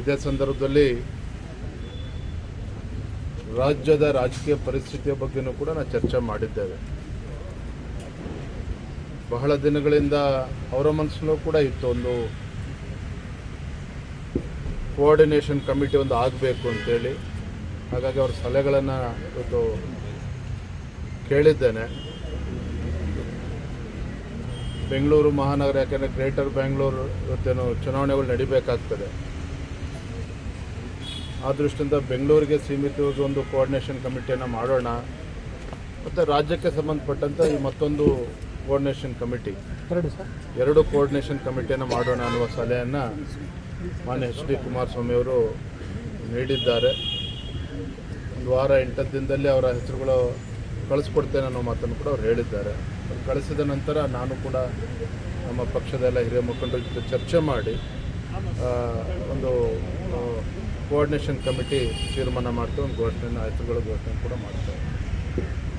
ಇದೇ ಸಂದರ್ಭದಲ್ಲಿ ರಾಜ್ಯದ ರಾಜಕೀಯ ಪರಿಸ್ಥಿತಿಯ ಬಗ್ಗೆನೂ ಕೂಡ ನಾವು ಚರ್ಚೆ ಮಾಡಿದ್ದೇವೆ. ಬಹಳ ದಿನಗಳಿಂದ ಅವರ ಮನಸ್ಸಲ್ಲೂ ಕೂಡ ಇತ್ತು ಒಂದು ಕೋಆರ್ಡಿನೇಷನ್ ಕಮಿಟಿ ಒಂದು ಆಗಬೇಕು ಅಂತೇಳಿ. ಹಾಗಾಗಿ ಅವ್ರ ಸಲಹೆಗಳನ್ನು ಇವತ್ತು ಕೇಳಿದ್ದೇನೆ. ಬೆಂಗಳೂರು ಮಹಾನಗರ, ಯಾಕೆಂದರೆ ಗ್ರೇಟರ್ ಬೆಂಗಳೂರು ಇವತ್ತೇನು ಚುನಾವಣೆಗಳು ನಡಿಬೇಕಾಗ್ತದೆ. ಆ ದೃಷ್ಟಿಯಿಂದ ಬೆಂಗಳೂರಿಗೆ ಸೀಮಿತವಾಗಿ ಒಂದು ಕೋಆರ್ಡಿನೇಷನ್ ಕಮಿಟಿಯನ್ನು ಮಾಡೋಣ. ಮತ್ತು ರಾಜ್ಯಕ್ಕೆ ಸಂಬಂಧಪಟ್ಟಂತೆ ಈ ಮತ್ತೊಂದು ಕೋಆರ್ಡಿನೇಷನ್ ಕಮಿಟಿ ಎರಡು ಸರ್. ಎರಡು ಕೋಆರ್ಡಿನೇಷನ್ ಕಮಿಟಿಯನ್ನು ಮಾಡೋಣ ಅನ್ನುವ ಸಲಹೆಯನ್ನು ಮಾನ್ಯ ಎಚ್ ಡಿ ಕುಮಾರಸ್ವಾಮಿಯವರು ನೀಡಿದ್ದಾರೆ. ಒಂದು ವಾರ ಎಂಟತ್ತು ದಿನದಲ್ಲಿ ಅವರ ಹೆಸರುಗಳು ಕಳಿಸ್ಕೊಡ್ತೇನೆ ಅನ್ನೋ ಮಾತನ್ನು ಕೂಡ ಅವ್ರು ಹೇಳಿದ್ದಾರೆ. ಅವ್ರು ಕಳಿಸಿದ ನಂತರ ನಾನು ಕೂಡ ನಮ್ಮ ಪಕ್ಷದ ಎಲ್ಲ ಹಿರಿಯ ಮುಖಂಡರ ಜೊತೆ ಚರ್ಚೆ ಮಾಡಿ ಒಂದು ಕೋಆರ್ಡಿನೇಷನ್ ಕಮಿಟಿ ತೀರ್ಮಾನ ಒಂದು ಘೋಷಣೆಯನ್ನು ಆಯ್ತುಗಳ ಘೋಷಣೆ ಕೂಡ ಮಾಡ್ತಾರೆ.